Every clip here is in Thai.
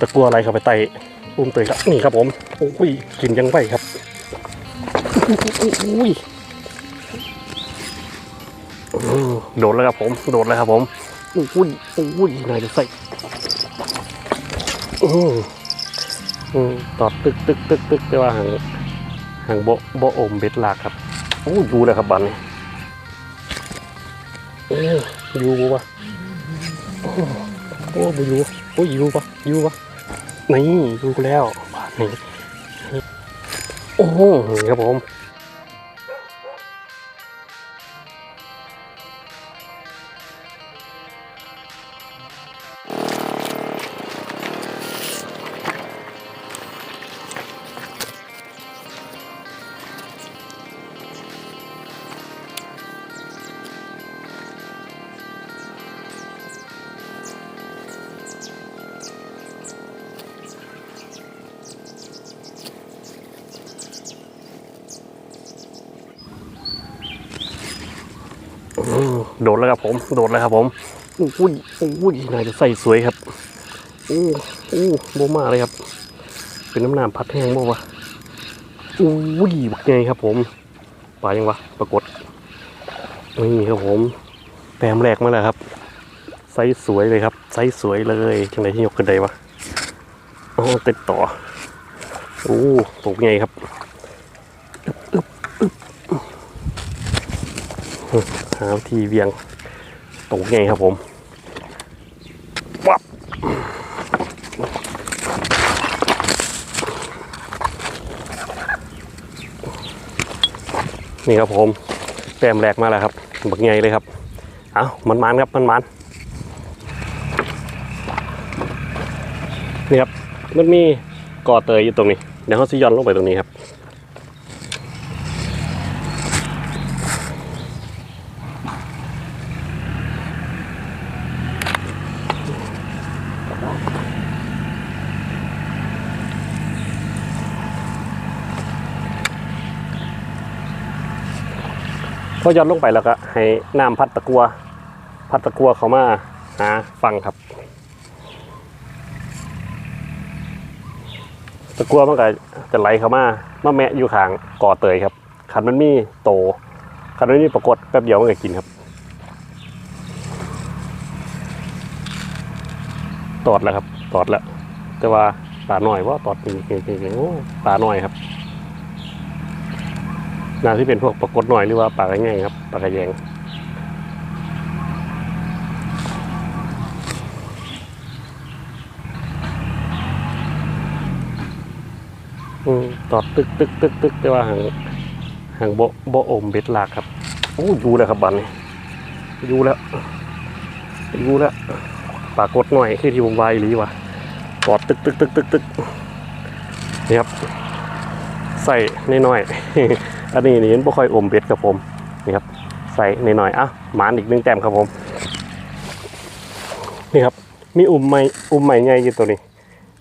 ตะกลัวอะไรเข้าไปไต่อุ้มเตยครับนี่ครับผมโอ้ยกินยังไหวครับอุ้ยโดดแล้วครับผมโดดแล้วครับผมอุ้ยอุ้ยนายจะใส่อืมอืมตอดตึกตึกตึกตึกแต่ว่าหางหางโบโบอมเบ็ดหลากครับโอ้ยอยู่แล้วครับบันนี้เอยู่บ่วะโอ้โอ้บ่อยู่ โอ้ยอยู่ปะอยู่ปะนี่อยู่แล้วบาทนี้โอ้โหครับผม โดดแล้วครับผม โดดแล้วครับผมอุ้ยอุ้ยนายจะใส่สวยครับอู้อู้โบมาเลยครับ เป็นน้ำน้ำพัดแห้งบ่วะอุ้ยบักไงครับผมปลายังวะปรากฏนี่ครับผมแปมแรกมาแล้วครับไซส์สวยเลยครับไซส์สวยเลยจังไรที่ยกขึ้นได้วะอ๋อติดต่อโอ้ตกไงครับ หาวิธีเวียงตรงไงครับผมวับนี่ครับผมแต้มแรกมาแล้วครับบักไงเลยครับ เอามันมันครับมันมันนี่ครับมันมีก่อเตยอยู่ตรงนี้เดี๋ยวเขาซิย้อนลงไปตรงนี้ครับ พอย้อนลงไปแล้วก็ให้น้ำพัดตะกัว พัดตะกัวเขามาหาฟังครับ ตะกัวมันก็จะไหลเข้ามามาแมะอยู่ข้างก่อเตยครับขันมันมีโตขันมันมีปรากฏแป๊บเดียวมันก็กินครับตอดแล้วครับตอดแล้ว แต่ว่าปลาหน่อยว่าตอดจริงๆๆโอ้ปลาหน่อยครับ น่าที่เป็นพวกปลากดหน่อยหรือว่าปลากระแยงครับปลากระแยงอืมตอดตึกตึกตึกตึกแต่ว่าหางหางโบโบอมเบ็ดหลากครับโอ้อยู่แล้วครับบันนี้อยู่แล้วอยู่แล้วปลากดหน่อยคือที่ผมวายหรือวะตอดตึกตึกตึกตึกตึกนี่ครับใส่น้อยๆ อันนี้นี่ไม่ค่อยอมเบ็ดครับผมนี่ครับใส่น้อยๆอะหมานอีกหนึ่งแต้มครับผม นี่ครับ มีอุ่มไม้อุ่มไม้ใหญ่ยู่ตัวนี้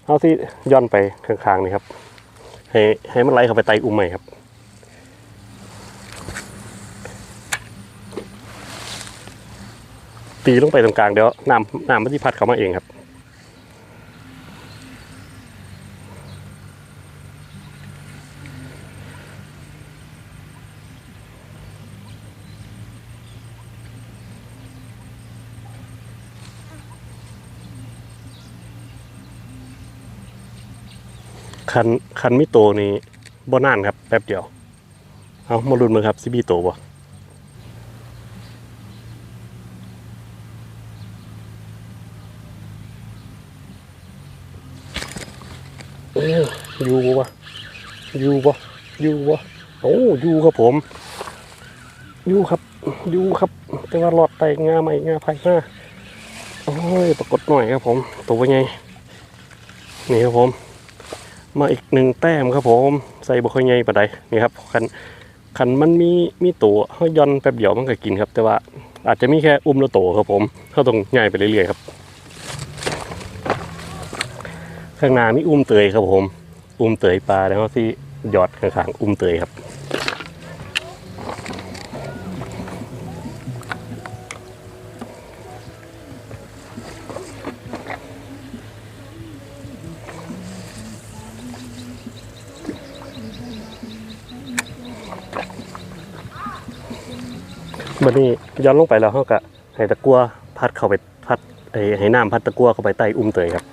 เอาที่ย่อนไปข้างๆนี่ครับ ให้ให้มันไหลเข้าไปไตอุ่มไม้ครับตีลงไปตรงกลางเดี๋ยวน้ำน้ำมันที่พัดเข้ามาเองครับ คันคันมิโตนี่บ่นานครับ แป๊บเดียว เอามาลุ้นมึงครับซิบีโตบ่อ้ยอยู่บ่วะอยู่บ่อยู่บ่โอ้อยู่ครับผมอยู่ครับอยู่ครับ แต่ว่าหลอดไตงาใหม่งาไผ่มาโอ้ยปรากฏหน่อยครับผม ตัวเป็นไงนี่ครับผม มาอีกหนึ่งแต้มครับผมใส่บุค่อยใหญ่ปานใดนี่ครับคันคันมันมีมีตัวเฮาย่อนแป๊บเดียวมันก็กินครับ แต่ว่าอาจจะมีแค่อุ้มละโตครับผมเขาต้องใหญ่ไปเรื่อยๆครับ ข้างหน้ามีอุ้มเตยครับผม อุ้มเตยปลาแล้วที่หยอดข้างๆอุ้มเตยครับ นี้ย้อนลงไปแล้วเขาก็ให้ตะกัวพัดเข้าไปพัดไอ้ให้น้ำพัดตะกัวเข้าไปใต้อุ้มเตยครับ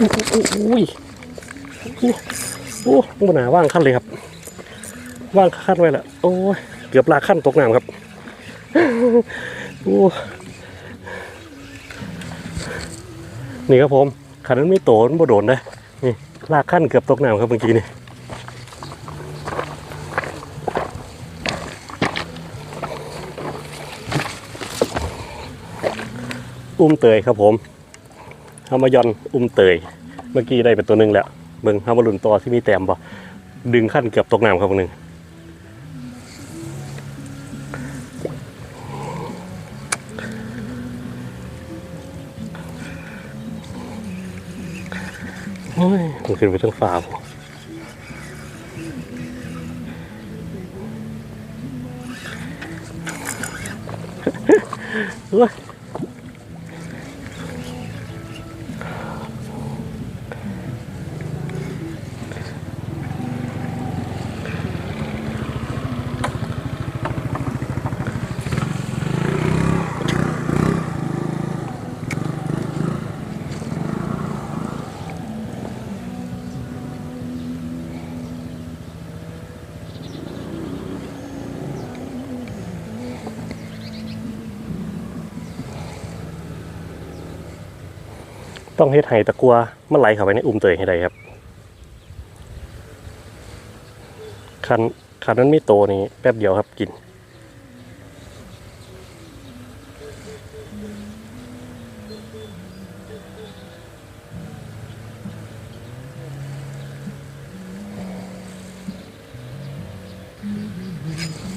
อุ้ยโอ้โอ้บนหนาว่างขั้นเลยครับ ว่างขั้นไว้และโอ้ยเกือบลากขั้นตกน้ำครับโอ้นี่ครับผมขันนั้นไม่โตมันบ่โดนเลยนี่ลากขั้นเกือบตกน้ำครับเมื่อกี้นี่อุ้มเตยครับผม ฮามายอนอุ้มเตย เมื่อกี้ได้เป็นตัวหนึ่งแล้วเบิ่งฮามาลุนตัวที่มีแต้มบ่ดึงขั้นเกือบตกน้ำครับคนหนึ่งโอ้ยมันขึ้นไปทั้งฟ้าบ่โอ้ย ต้องเฮ็ดให้ตะกัวมันไหลเข้าไปในอุ้มเตยให้ได้ครับคันคันนั้นไม่โตนี่แป๊บเดียวครับกิน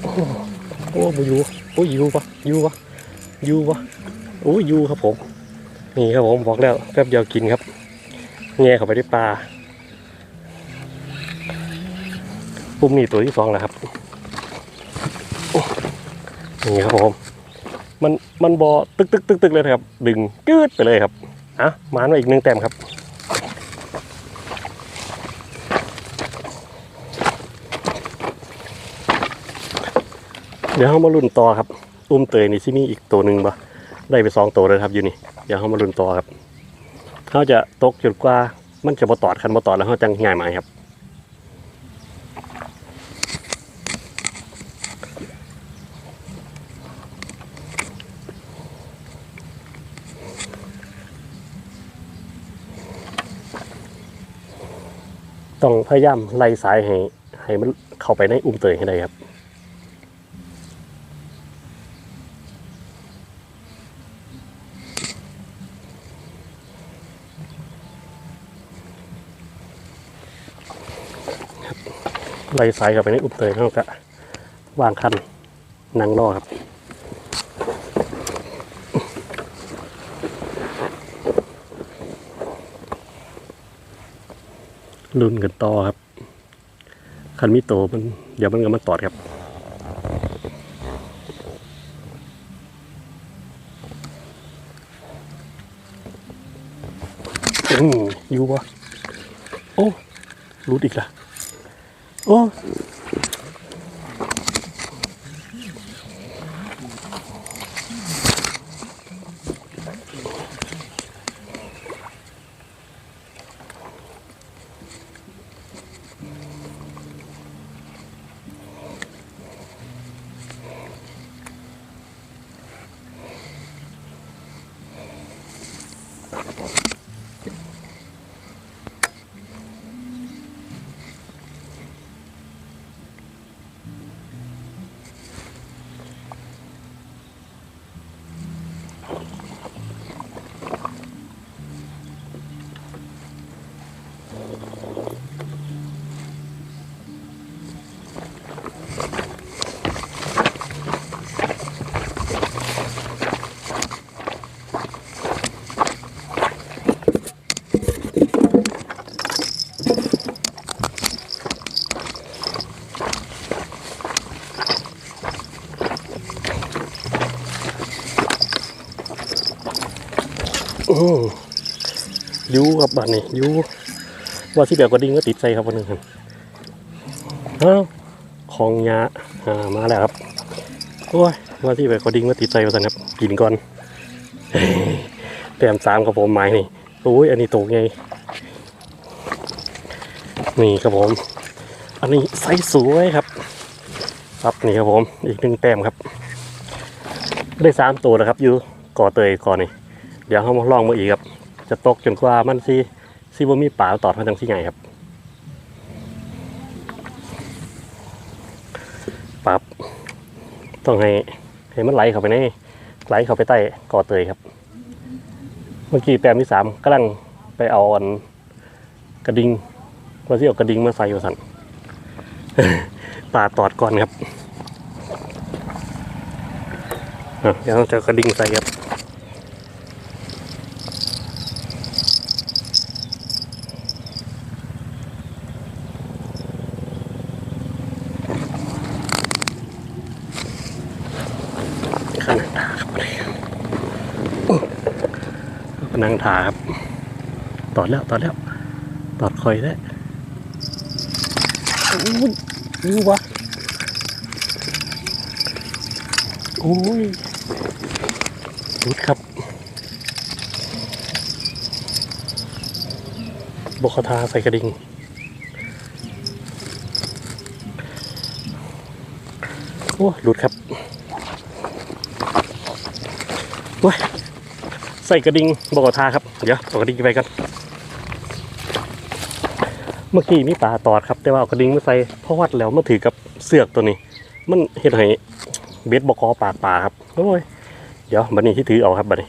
โอ้โอ้บอยู่โอ้ยอยู่ปะอยู่ปะอยู่ปะโอ้ยอยู่ครับผม นี่ครับผมบอกแล้วแป๊บเดียวกินครับแง่เข้าไปที่ปลาปุ่มนี่ตัวที่สองแล้วครับนี่ครับผม มันมันบอตึกตึกตึกตึกเลยครับ ดึงกืดไปเลยครับอะมานมาอีกหนึ่งแต้มครับเดี๋ยวเรามาลุ้นต่อครับ อุ้มเตยนี่ที่นี่อีกตัวหนึ่งบ่ ได้ไปสองตัวเลยครับอยู่นี่เดี๋ยวเรามาลุ้นต่อครับเขาจะตกจนกว่ามันจะมาตอดคันมาตอดแล้วเขาจังง่ายไหมครับต้องพยายามไล่สายให้ให้มันเข้าไปในอุ้มเตยให้ได้ครับ ล่สายเข้าไปในอุ้มเตยเขาก็วางคันนั่งรอครับลุ้นกันต่อครับ คันมิโตมันเดี๋ยวมันก็มาตอดครับอืมอยู่วะโอ้รู้อีกละ โอ้อยูครับบ้านนี้ยูว่าที่แบบกระดิ่งก็ติดใจครับวันหนึงครับอ้าของยาอ่ามาแล้วครับโอ้ยว่าที่แบบกระดิ่งก็ติดใจมาสันครับกินก่อนแต้มสามครับผมไม้นี่โอ้ยอันนี้ตกไงนี่ครับผม อันนี้ไซส์สวยครับครับนี่ครับผมอีกหนึ่งแต้มครับ ได้สามตัวแล้วครับอยู่ก่อเตยก่อนนี่ เดี๋ยวเขามาลองมาอีกครับ จะตกจนกว่ามันซีซีบ่มีป่าตอดมาจังซี่ไงครับปับต้องให้ให้มันไหลเข้าไปในไหลเข้าไปใต้ก่อเตยครับ เมื่อกี้แปมที่สามกำลังไปเอาอันกระดิ่งว่าที่เอากระดิ่งมาใส่อยู่สันป่าตอดก่อนครับเดี๋ยวเราจะกระดิ่งใส่ครับ ขนาดทาครับโอ้นั่งทาครับ ต อดแล้ว ตอดแล้ว ตอดคอยแล้วอุ้ยนี่วะโอ้ยรุดครับบกทาใส่กระดิ่งโอ้หลุดครับว้ยใส่กระดิ่งบอกทาครับ เดี๋ยวเอากระดิ่งไปกัน เมื่อกี้มีปลาตอดครับ แต่ว่าเอากระดิ่งมาใส่พราะวัดแล้วมาถือกับเสือกตัวนี้ มันเห็ดไห้เบ็ดบกอปากปลาครับโอ้ยเดี๋ยวบัดนี้ที่ถือเอาครับบัดนี้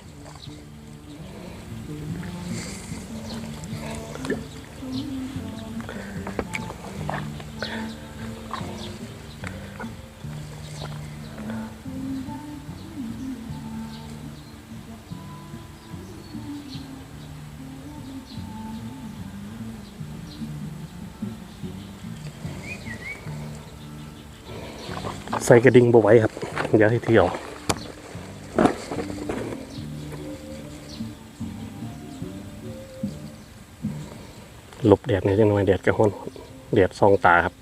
ส่กระดิ่งบไหว้ครับเดี๋ยวให้ถือเอาหลบแดดเนี่ยจังหน่อยแดดกระห้อนแดดซองตาครับ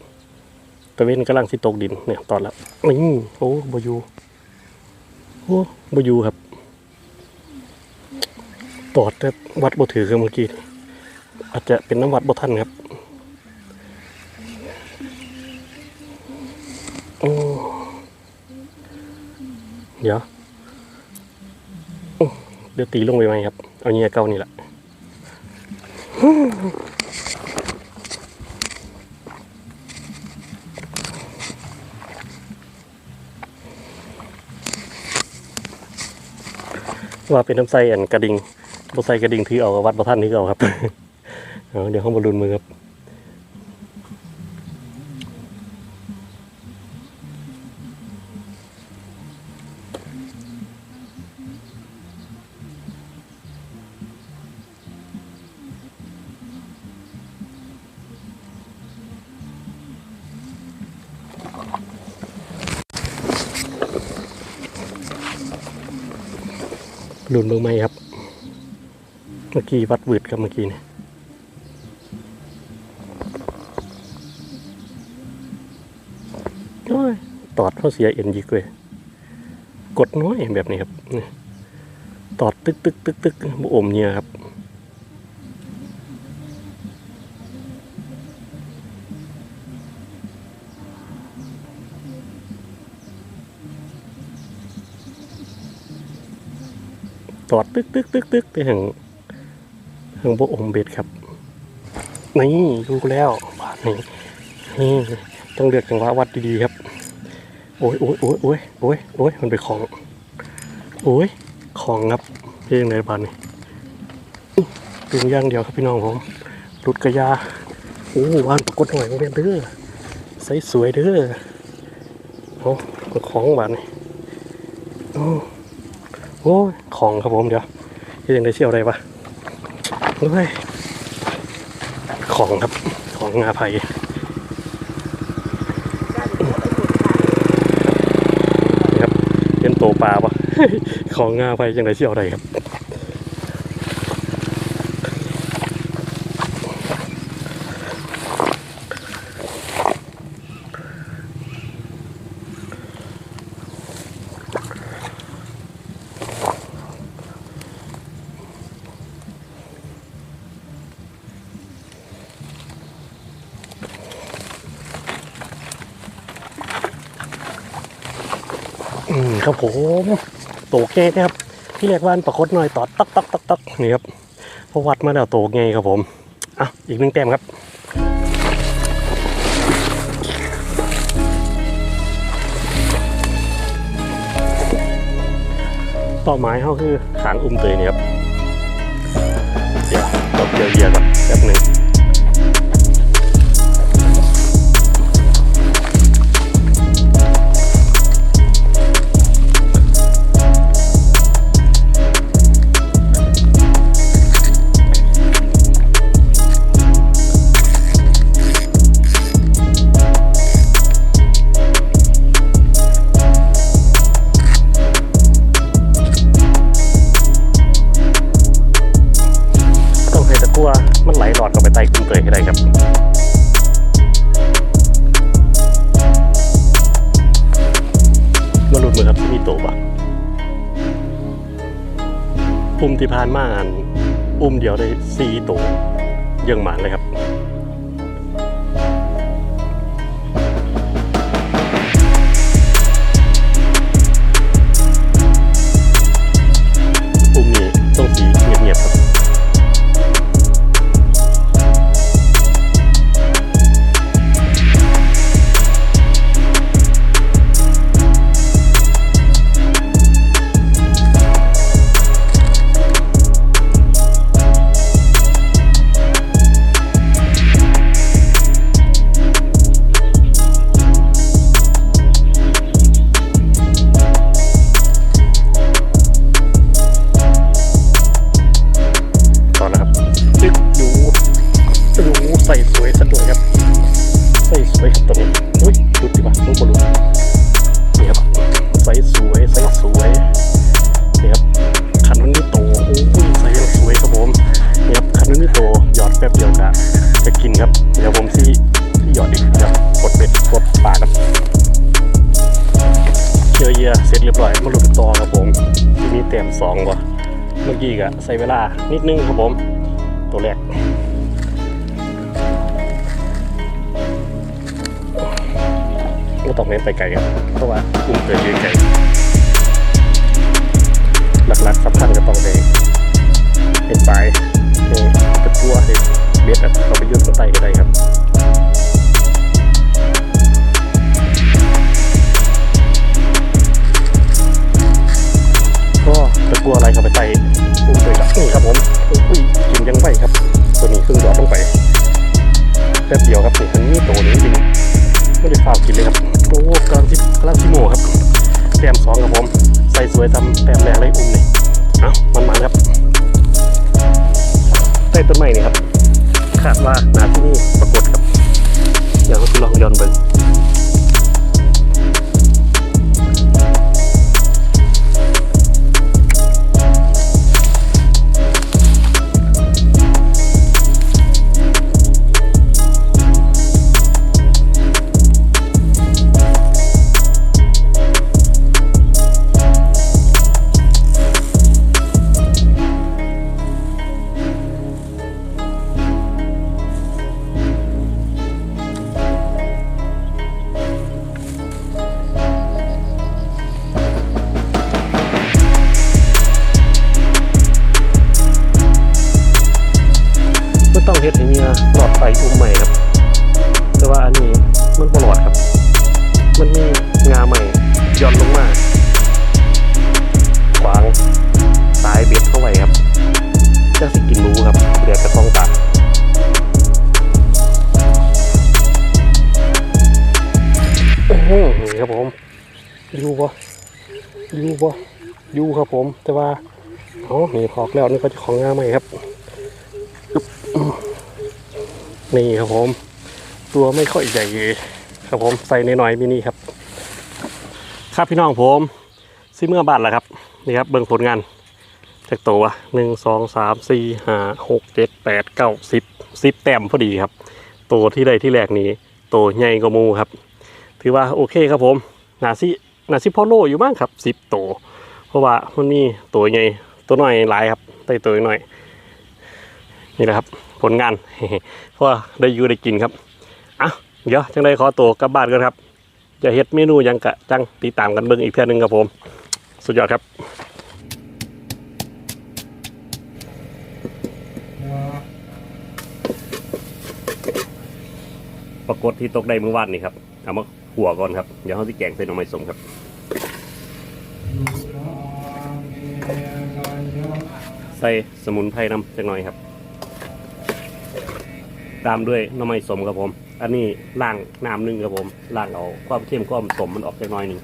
ตะเวนกำลังสิตกดินเนี่ยตอนแล้วนี่โอ้บอยูโอ้บอยูครับตอดแต่วัดบ่ถือคือเมื่อกี้อาจจะเป็นน้ำวัดบ่ทันครับโอ้ เดี๋ยวโอ้เดี๋ยวตีลงไปไหมครับ เอาเงียเก้านี่แหละว่าเป็นน้ำใสอันกระดิ่งบ่ใส่กระดิ่งถือเอาวัดบ่ท่านถือเอาครับเอาเดี๋ยวห้องบอลลูนมือครับ หลุนเมืองไหมครับ เมื่อกี้วัดวืดครับเมื่อกี้เนี่ยโอ้ยตอดเพราเสียเอ็นยีกเลยกดน้อยแบบนี้ครับนี่ตอดตึกตึกตึกตึกบุอมเนี่ยครับ ตอดตึกตึกตึกตึกไปถึงถึงบุอมเบ็ดครับ นี่รู้แล้วบาทนี้นี่ต้องเลือกจังหวะวัดดีๆครับ โอ้ยโอ้ยโอ้ยโอ้ยโอ้ยโอ้ยมันไปของ โอ้ยของครับเพียงในบานนี่เป็นอย่างเดียวครับพี่น้องผมรุดกระยาโอ้วานปรากฏหน่อยโรงเรียนเด้อใสสวยเด้อโอ้ของบานนี่ โอ้ยของครับผมเดี๋ยวยังได้เชี่ยวอะไรปะด้วยของครับของงาไผ่ครับเป็นโตปลาปะของงาไผ่ยังได้เชี่ยวอะไรครับ ครับผมโตแก่นะครับที่เรียกว่าประคดหน่อยตอดตักตักตักตักนี่ครับพอวัดมาแล้วโตไงครับผมอะอีกหนึ่งแต้มครับเป้าหมายเขาคือขางอุ้มเตยนี่ครับ เดี๋ยวตบเยียวเยียก่อนแป๊บหนึ่ง มันไหลหลอดเข้าไปใต้คุ้มเตยก็ได้ครับมาหลุดมือครับที่มีโตบะอุ้มที่พานมาอันอุ้มเดียวได้สี่โตเยังหมานเลยครับ ใส่เวลานิดนึงครับผม ตัวแรกก็ต้องเน้นไปไกลครับเพราะว่าอุ้มเกิดยืนไกลหลักๆสำคัญก็ต้องได้เห็นปลายให้ตะกั่วให้เบ็ดอะเขาไปยุ่นข้างใต้ก็ได้ครับ ก็ตะกั่วอะไรเข้าไปใต้อุ้มเลยครับนี่ครับผมอุ้ยกินยังไหวครับ ตัวนี้เพิ่งหยอดลงไปแป๊บเดียวครับนี่มันนี่โตนี้จริงไม่ได้ฟาวกินเลยครับโอ้กำลังที่กำลังที่โมครับแต้มสองครับผมใส่สวยทำแต้มแรกเลยอุ้มนี่เอ้ามันมันครับใต้ต้นไม้นี่ครับคาดว่านาที่นี่ปรากฏครับเดี๋ยวเราลองย้อนเบิ่ มันมีงาใหม่ย่อนลงมาขวางสายเบ็ดเข้าไว้ครับจะสิกินรู้ครับเดือดกระท้องตาโอ้โหนี่ครับผมอยู่ปะอยู่ปะอยู่ครับผม แต่ว่าอ๋อนี่พอกแล้วนี่ก็จะของงาใหม่ครับนี่ครับผม ตัวไม่ค่อยใหญ่ ครับผมใส่ในหน่อยๆมินิครับ ครับพี่น้องผมซิเมื่อบาทแล้วครับนี่ครับเบิ่งผลงานจากตัวหนึ่งสองสามสี่ห้าหกเจ็ดแปดเก้าสิบสิบแต้มพอดีครับ ตัวที่ได้ที่แรกนี้ตัวใหญ่กว่ามูครับ ถือว่าโอเคครับผมนาซินาซิพอโลอยู่บ้างครับสิบตัวเพราะว่ามันมีตัวใหญ่ตัวน้อยหลายครับไต่ตัวน้อยนี่แหละครับผลงานเพราะว่าได้อยู่ได้กินครับ เดี๋ยวจังได้ขอตัวกลับบ้านกันครับจะเฮ็ดเมนูยังกะจังติดตามกันเบิ่งอีกเทื่อนึงครับผม สุดยอดครับปรากฏที่ตกได้เมื่อวานนี่ครับเอามาขัวก่อนครับเดี๋ยวเขาที่แกงใส่น่อไม้สมครับใส่สมุนไพรน้ำจักหน่อยครับ ตามด้วยน้ำไม้สมครับผม อันนี้ล้างน้ำหนึ่งครับผมล้างเอาความเข้มความสมมันออกจักหน่อยหนึ่ง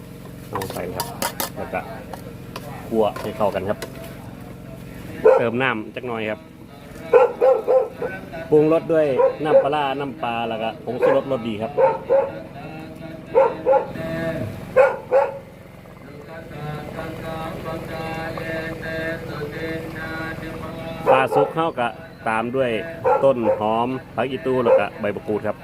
เอาใส่ครับแล้วก็คั่วให้เข้ากันครับ เติมน้ำจักหน่อยครับปรุงรสด้วยน้ำปลาน้ำปลาแล้วก็ผงชูรสรสดีครับปลาซุกเข้ากับตามด้วยต้นหอมผักอีตูแล้วก็ใบมะกรูดครับ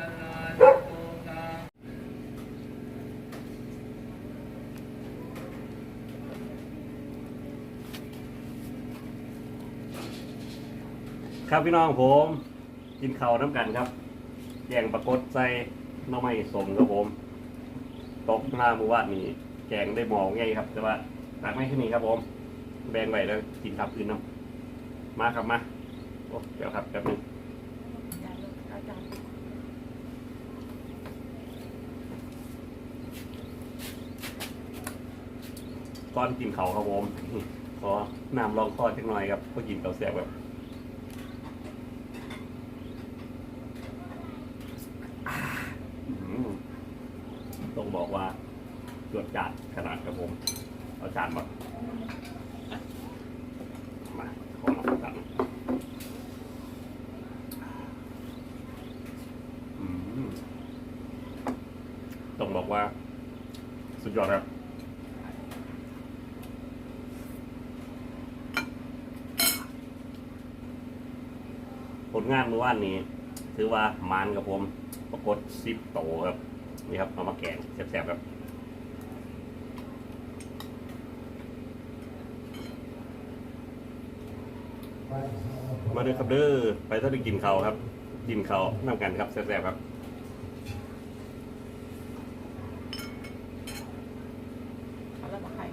ครับพี่น้องผมกินข้าวน้ำกันครับแกงปลากดใส่น้ำไม้สมครับผมตกหน้ามู่บ้านนี่แกงได้หมองไงครับ แต่ว่าตักไม่ขึ้นนี้ครับผม แบ่งไว้แล้วกินครับอื่นน้ำมาครับมาโอ้เดี๋ยวครับแป๊บนึงก้อนกินเขาครับผมขอน้ำรองคอจักหน่อยครับเพื่อกินเขาวเสียบแบบ อืมต้องบอกว่าจวดจัดขนาดครับผม เอาจานมา มาขอมากันอืมต้องบอกว่า สุดยอดครับผลงานเมื่อวานนี้ ถือว่ามานกับผมปรากฏซิปโตครับ นี่ครับ เอามาแกงแซ่บๆครับมาเด้อครับเด้อไปถ้าไปกินเขาครับ กินเขาวนำกันครับแซ่บๆครับ แล้วก็ไข่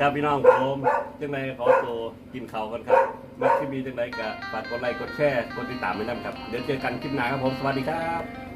ครับพี่น้องผมจังไรขอตัวกินเขาวกันครับมักที่มีจังไรก็ฝากกดไลค์กดแชร์กดติดตามไว้นำครับ เดี๋ยวเจอกันคลิปหน้าครับผม สวัสดีครับ